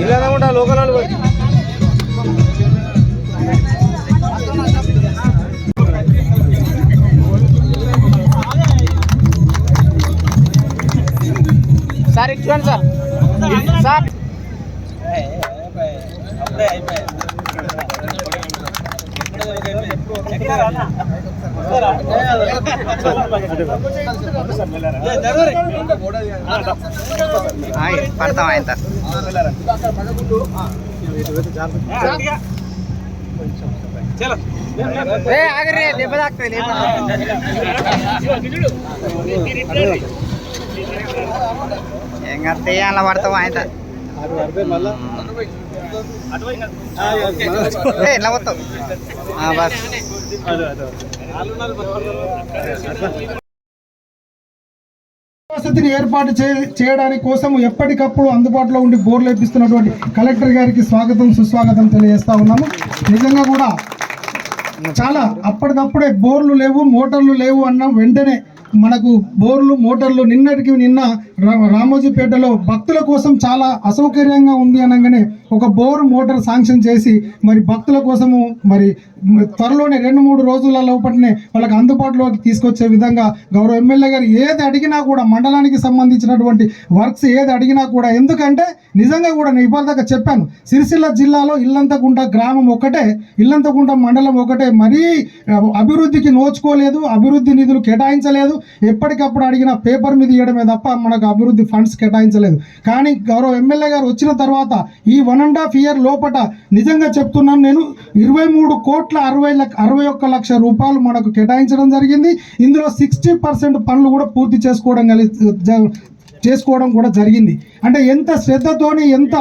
ఇల్లనే ఉంటా లోకల్ వాళ్ళు సార్ ఇచ్చుకోండి సార్. సార్. అయిపోయి అయిపోయి పడతాం ఆయన ఆగరే దెబ్బ తాకుతుంది ఏం కడితే అలా పడతాం ఆయన బస్. వసతిని ఏర్పాటు చేయడానికి కోసం ఎప్పటికప్పుడు అందుబాటులో ఉండి బోర్లు వేపిస్తున్నటువంటి కలెక్టర్ గారికి స్వాగతం సుస్వాగతం తెలియజేస్తా ఉన్నాము. నిజంగా కూడా చాలా అప్పటికప్పుడే బోర్లు లేవు మోటార్లు లేవు అన్న వెంటనే మనకు బోర్లు మోటార్లు నిన్నటికి నిన్న రా- రామోజీపేటలో భక్తుల కోసం చాలా అసౌకర్యంగా ఉంది అనగానే ఒక బోరు మోటార్ శాంక్షన్ చేసి మరి భక్తుల కోసము మరి త్వరలోనే రెండు మూడు రోజుల లోపలనే వాళ్ళకి అందుబాటులోకి తీసుకొచ్చే విధంగా గౌరవ ఎమ్మెల్యే గారు ఏది అడిగినా కూడా మండలానికి సంబంధించినటువంటి వర్క్స్ ఏది అడిగినా కూడా ఎందుకంటే నిజంగా కూడా నేను ఇవాళ దాకా చెప్పాను. సిరిసిల్ల జిల్లాలో ఇల్లంతకుంట గ్రామం ఒకటే ఇల్లంతకుంట మండలం ఒకటే. మరీ అభివృద్ధికి నోచుకోలేదు అభివృద్ధి నిధులు కేటాయించలేదు. ఎప్పటికప్పుడు అడిగిన పేపర్ మీద ఇవ్వడమే తప్ప మనకు అభివృద్ధి ఫండ్స్ కేటాయించలేదు. కానీ గౌరవ ఎమ్మెల్యే గారు వచ్చిన తర్వాత ఈ వన్ అండ్ హాఫ్ ఇయర్ లోపట నిజంగా చెప్తున్నాను నేను ఇరవై మూడు కోట్ల అరవై లక్ష అరవై ఒక్క లక్ష రూపాయలు మనకు కేటాయించడం జరిగింది. ఇందులో సిక్స్టీ పర్సెంట్ పనులు కూడా పూర్తి చేసుకోవడం కలిగి చేసుకోవడం కూడా జరిగింది. అంటే ఎంత శ్రద్ధతోని ఎంత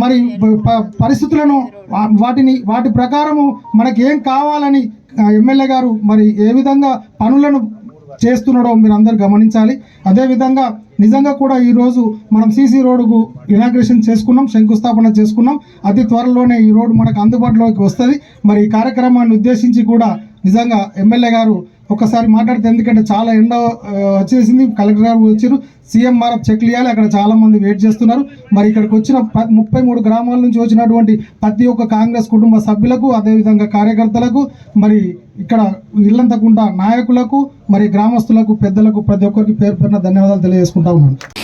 మరి పరిస్థితులను వాటిని వాటి ప్రకారము మనకి ఏం కావాలని ఎమ్మెల్యే గారు మరి ఏ విధంగా పనులను చేస్తున్నాడో మీరు అందరు గమనించాలి. అదేవిధంగా నిజంగా కూడా ఈరోజు మనం సీసీ రోడ్డుకు ఇనాగ్రేషన్ చేసుకున్నాం శంకుస్థాపన చేసుకున్నాం. అతి త్వరలోనే ఈ రోడ్డు మనకు అందుబాటులోకి వస్తుంది. మరి ఈ కార్యక్రమాన్ని ఉద్దేశించి కూడా నిజంగా ఎమ్మెల్యే గారు ఒకసారి మాట్లాడితే ఎందుకంటే చాలా ఎండ వచ్చేసింది. కలెక్టర్ గారు వచ్చారు. సీఎం మారప్ చెక్లు ఇవ్వాలి అక్కడ చాలా మంది వెయిట్ చేస్తున్నారు. మరి ఇక్కడికి వచ్చిన ప- ముప్పై మూడు గ్రామాల నుంచి వచ్చినటువంటి ప్రతి ఒక్క కాంగ్రెస్ కుటుంబ సభ్యులకు అదేవిధంగా కార్యకర్తలకు మరి ఇక్కడ ఇల్లంతకుండా నాయకులకు మరి గ్రామస్తులకు పెద్దలకు ప్రతి ఒక్కరికి పేరు పేరున ధన్యవాదాలు తెలియజేసుకుంటా ఉన్నాను.